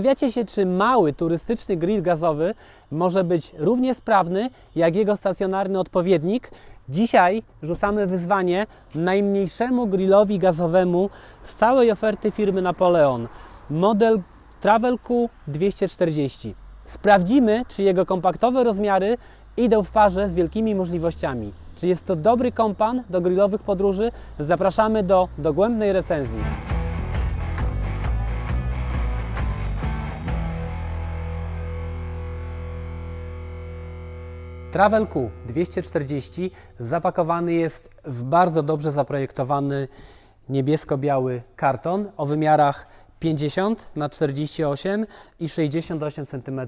Zastanawiacie się, czy mały turystyczny grill gazowy może być równie sprawny jak jego stacjonarny odpowiednik? Dzisiaj rzucamy wyzwanie najmniejszemu grillowi gazowemu z całej oferty firmy Napoleon. Model Travel Q 240. Sprawdzimy, czy jego kompaktowe rozmiary idą w parze z wielkimi możliwościami. Czy jest to dobry kompan do grillowych podróży? Zapraszamy do dogłębnej recenzji. Travel Q 240 zapakowany jest w bardzo dobrze zaprojektowany niebiesko-biały karton o wymiarach 50 na 48 i 68 cm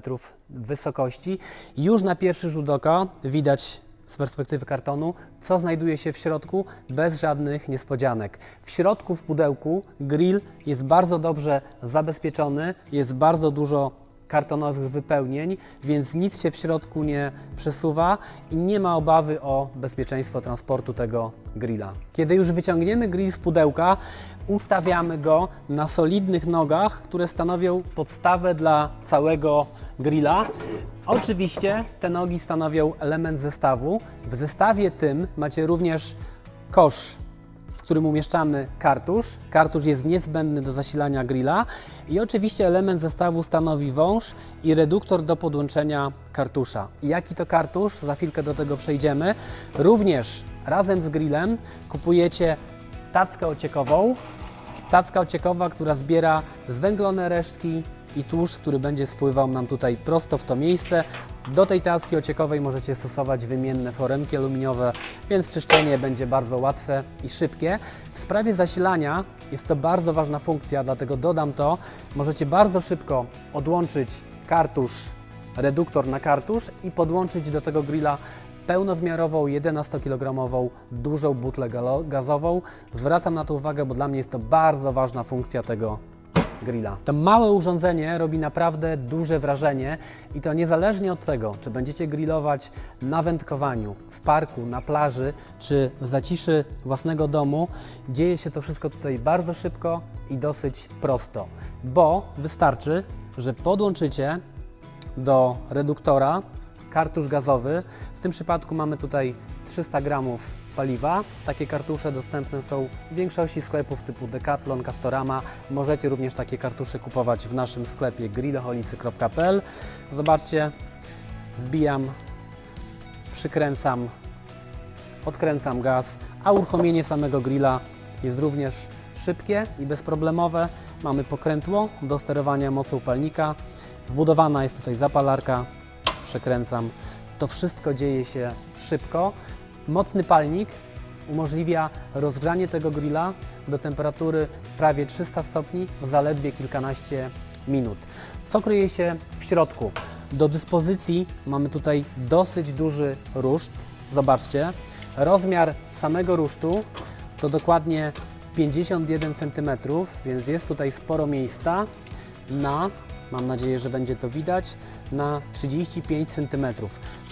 wysokości. Już na pierwszy rzut oka widać z perspektywy kartonu, co znajduje się w środku bez żadnych niespodzianek. W środku w pudełku grill jest bardzo dobrze zabezpieczony, jest bardzo dużo kartonowych wypełnień, więc nic się w środku nie przesuwa i nie ma obawy o bezpieczeństwo transportu tego grilla. Kiedy już wyciągniemy grill z pudełka, ustawiamy go na solidnych nogach, które stanowią podstawę dla całego grilla. Oczywiście te nogi stanowią element zestawu. W zestawie tym macie również kosz którym umieszczamy kartusz. Kartusz jest niezbędny do zasilania grilla i oczywiście element zestawu stanowi wąż i reduktor do podłączenia kartusza. Jaki to kartusz? Za chwilkę do tego przejdziemy. Również razem z grillem kupujecie tackę ociekową. Tacka ociekowa, która zbiera zwęglone resztki i tłuszcz, który będzie spływał nam tutaj prosto w to miejsce. Do tej tacki ociekowej możecie stosować wymienne foremki aluminiowe, więc czyszczenie będzie bardzo łatwe i szybkie. W sprawie zasilania jest to bardzo ważna funkcja, dlatego dodam to. Możecie bardzo szybko odłączyć kartusz, reduktor na kartusz i podłączyć do tego grilla pełnowymiarową 11-kilogramową dużą butlę gazową. Zwracam na to uwagę, bo dla mnie jest to bardzo ważna funkcja tego grilla. To małe urządzenie robi naprawdę duże wrażenie i to niezależnie od tego, czy będziecie grillować na wędkowaniu, w parku, na plaży, czy w zaciszy własnego domu, dzieje się to wszystko tutaj bardzo szybko i dosyć prosto, bo wystarczy, że podłączycie do reduktora kartusz gazowy. W tym przypadku mamy tutaj 300 gramów paliwa. Takie kartusze dostępne są w większości sklepów typu Decathlon, Castorama. Możecie również takie kartusze kupować w naszym sklepie grillholicy.pl. Zobaczcie, wbijam, przykręcam, odkręcam gaz, a uruchomienie samego grilla jest również szybkie i bezproblemowe. Mamy pokrętło do sterowania mocą palnika. Wbudowana jest tutaj zapalarka, przekręcam. To wszystko dzieje się szybko. Mocny palnik umożliwia rozgrzanie tego grilla do temperatury prawie 300 stopni w zaledwie kilkanaście minut. Co kryje się w środku? Do dyspozycji mamy tutaj dosyć duży ruszt. Zobaczcie, rozmiar samego rusztu to dokładnie 51 cm, więc jest tutaj sporo miejsca na, mam nadzieję, że będzie to widać, na 35 cm.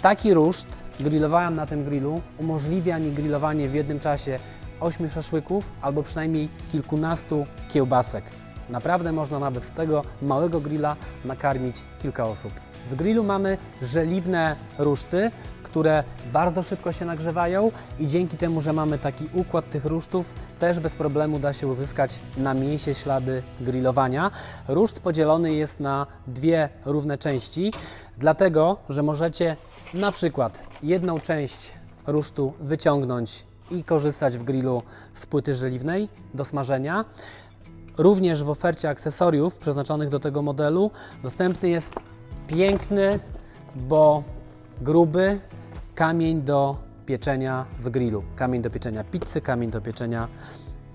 Taki ruszt grillowałem na tym grillu, umożliwia mi grillowanie w jednym czasie 8 szaszłyków albo przynajmniej kilkunastu kiełbasek. Naprawdę można nawet z tego małego grilla nakarmić kilka osób. W grillu mamy żeliwne ruszty, które bardzo szybko się nagrzewają i dzięki temu, że mamy taki układ tych rusztów, też bez problemu da się uzyskać na mięsie ślady grillowania. Ruszt podzielony jest na dwie równe części, dlatego, że możecie na przykład jedną część rusztu wyciągnąć i korzystać w grillu z płyty żeliwnej do smażenia. Również w ofercie akcesoriów przeznaczonych do tego modelu dostępny jest piękny, bo gruby kamień do pieczenia w grillu. Kamień do pieczenia pizzy, kamień do pieczenia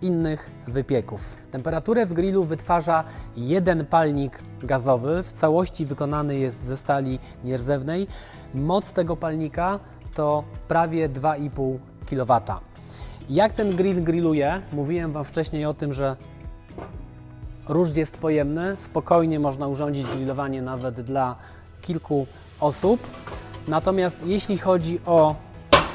innych wypieków. Temperaturę w grillu wytwarza jeden palnik gazowy, w całości wykonany jest ze stali nierdzewnej. Moc tego palnika to prawie 2,5 kW. Jak ten grill grilluje? Mówiłem Wam wcześniej o tym, że Ruszt jest pojemny, spokojnie można urządzić grillowanie nawet dla kilku osób. Natomiast jeśli chodzi o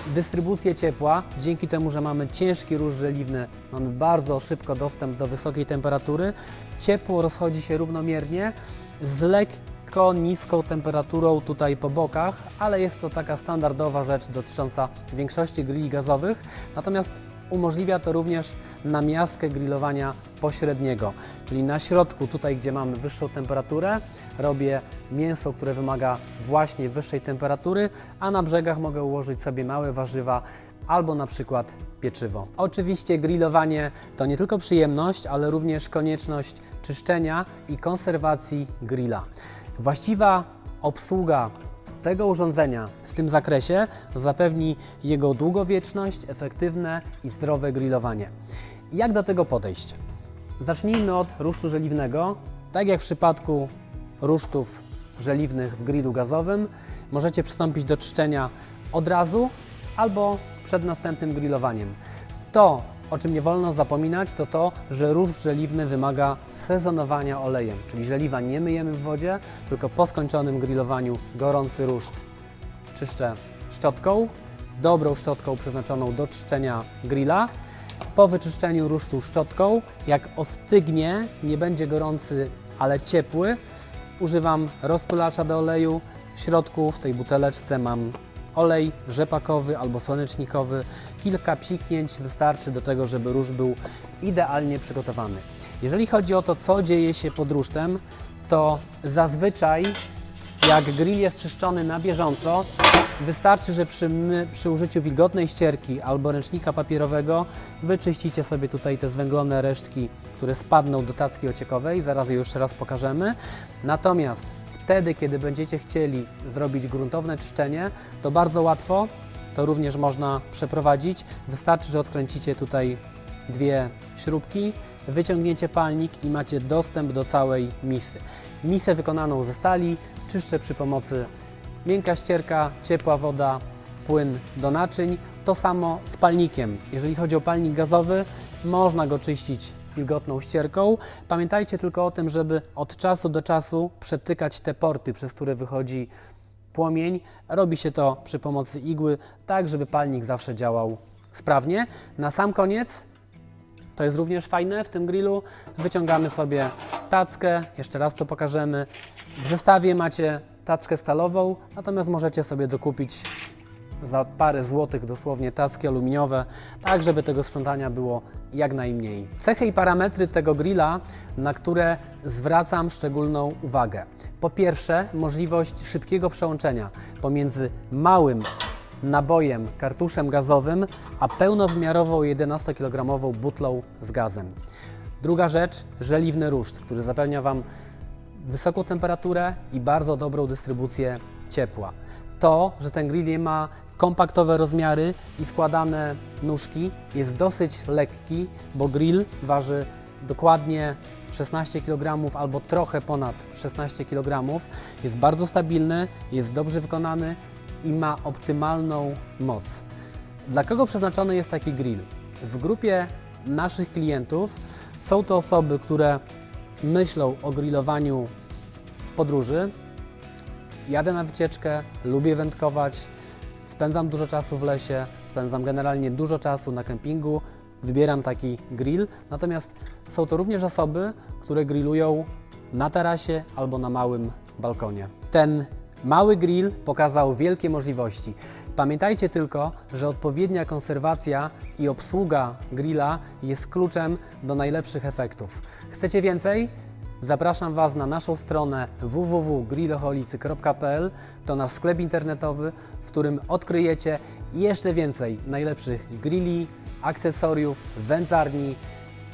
dystrybucję ciepła, dzięki temu, że mamy ciężki róż żeliwny, mamy bardzo szybko dostęp do wysokiej temperatury, ciepło rozchodzi się równomiernie z lekko niską temperaturą tutaj po bokach, ale jest to taka standardowa rzecz dotycząca większości grilli gazowych. Natomiast umożliwia to również namiastkę grillowania pośredniego, czyli na środku, tutaj gdzie mamy wyższą temperaturę, robię mięso, które wymaga właśnie wyższej temperatury, a na brzegach mogę ułożyć sobie małe warzywa albo na przykład pieczywo. Oczywiście grillowanie to nie tylko przyjemność, ale również konieczność czyszczenia i konserwacji grilla. Właściwa obsługa tego urządzenia tym zakresie zapewni jego długowieczność, efektywne i zdrowe grillowanie. Jak do tego podejść? Zacznijmy od rusztu żeliwnego. Tak jak w przypadku rusztów żeliwnych w grillu gazowym, możecie przystąpić do czczenia od razu albo przed następnym grillowaniem. To, o czym nie wolno zapominać, to to, że ruszt żeliwny wymaga sezonowania olejem, czyli żeliwa nie myjemy w wodzie, tylko po skończonym grillowaniu gorący ruszt czyszczę szczotką, dobrą szczotką przeznaczoną do czyszczenia grilla. Po wyczyszczeniu rusztu szczotką, jak ostygnie, nie będzie gorący, ale ciepły, używam rozpylacza do oleju. W środku w tej buteleczce mam olej rzepakowy albo słonecznikowy. Kilka psiknięć wystarczy do tego, żeby róż był idealnie przygotowany. Jeżeli chodzi o to, co dzieje się pod rusztem, to zazwyczaj jak grill jest czyszczony na bieżąco, wystarczy, że przy, przy użyciu wilgotnej ścierki albo ręcznika papierowego wyczyścicie sobie tutaj te zwęglone resztki, które spadną do tacki ociekowej. Zaraz je jeszcze raz pokażemy. Natomiast wtedy, kiedy będziecie chcieli zrobić gruntowne czyszczenie, to bardzo łatwo to również można przeprowadzić. Wystarczy, że odkręcicie tutaj dwie śrubki, wyciągnięcie palnik i macie dostęp do całej misy. Misę wykonaną ze stali czyszczę przy pomocy miękka ścierka, ciepła woda, płyn do naczyń. To samo z palnikiem. Jeżeli chodzi o palnik gazowy, można go czyścić wilgotną ścierką. Pamiętajcie tylko o tym, żeby od czasu do czasu przetykać te porty, przez które wychodzi płomień. Robi się to przy pomocy igły, tak żeby palnik zawsze działał sprawnie. Na sam koniec to jest również fajne w tym grillu. Wyciągamy sobie tackę, jeszcze raz to pokażemy. W zestawie macie taczkę stalową, natomiast możecie sobie dokupić za parę złotych dosłownie tacki aluminiowe, tak żeby tego sprzątania było jak najmniej. Cechy i parametry tego grilla, na które zwracam szczególną uwagę. Po pierwsze, możliwość szybkiego przełączenia pomiędzy małym nabojem, kartuszem gazowym, a pełnowymiarową 11-kilogramową butlą z gazem. Druga rzecz, żeliwny ruszt, który zapewnia Wam wysoką temperaturę i bardzo dobrą dystrybucję ciepła. To, że ten grill ma kompaktowe rozmiary i składane nóżki, jest dosyć lekki, bo grill waży dokładnie 16 kg albo trochę ponad 16 kg. Jest bardzo stabilny, jest dobrze wykonany i ma optymalną moc. Dla kogo przeznaczony jest taki grill? W grupie naszych klientów są to osoby, które myślą o grillowaniu w podróży. Jadę na wycieczkę, lubię wędkować, spędzam dużo czasu w lesie, spędzam generalnie dużo czasu na kempingu, wybieram taki grill. Natomiast są to również osoby, które grillują na tarasie albo na małym balkonie. Ten mały grill pokazał wielkie możliwości. Pamiętajcie tylko, że odpowiednia konserwacja i obsługa grilla jest kluczem do najlepszych efektów. Chcecie więcej? Zapraszam Was na naszą stronę www.grilloholicy.pl. To nasz sklep internetowy, w którym odkryjecie jeszcze więcej najlepszych grilli, akcesoriów, wędzarni,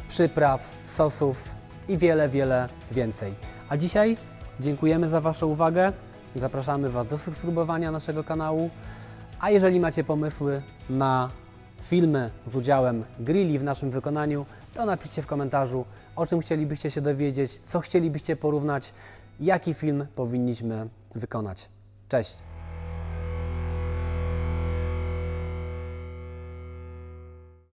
przypraw, sosów i wiele, wiele więcej. A dzisiaj dziękujemy za Waszą uwagę. Zapraszamy Was do subskrybowania naszego kanału. A jeżeli macie pomysły na filmy z udziałem grilli w naszym wykonaniu, to napiszcie w komentarzu, o czym chcielibyście się dowiedzieć, co chcielibyście porównać, jaki film powinniśmy wykonać. Cześć!